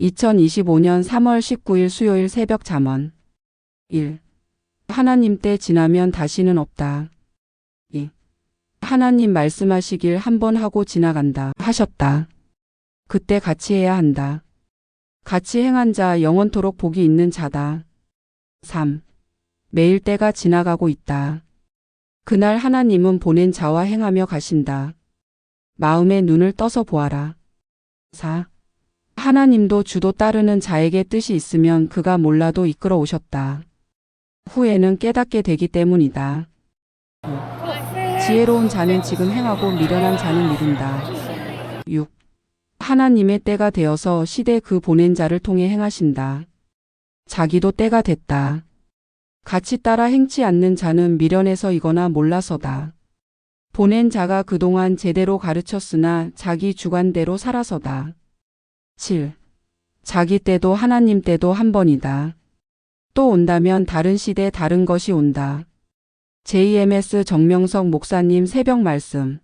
2025년 3월 19일 수요일 새벽 잠언 1. 하나님 때 지나면 다시는 없다. 2. 하나님 말씀하시길 한 번 하고 지나간다 하셨다. 그때 같이 해야 한다. 같이 행한 자 영원토록 복이 있는 자다. 3. 매일 때가 지나가고 있다. 그날 하나님은 보낸 자와 행하며 가신다. 마음의 눈을 떠서 보아라. 4. 하나님도 주도 따르는 자에게 뜻이 있으면 그가 몰라도 이끌어 오셨다. 후에는 깨닫게 되기 때문이다. 5. 지혜로운 자는 지금 행하고 미련한 자는 미룬다. 6. 하나님의 때가 되어서 시대 그 보낸 자를 통해 행하신다. 자기도 때가 됐다. 같이 따라 행치 않는 자는 미련해서이거나 몰라서다. 보낸 자가 그동안 제대로 가르쳤으나 자기 주관대로 살아서다. 7. 자기 때도 하나님 때도 한 번이다. 또 온다면 다른 시대 다른 것이 온다. JMS 정명석 목사님 새벽 말씀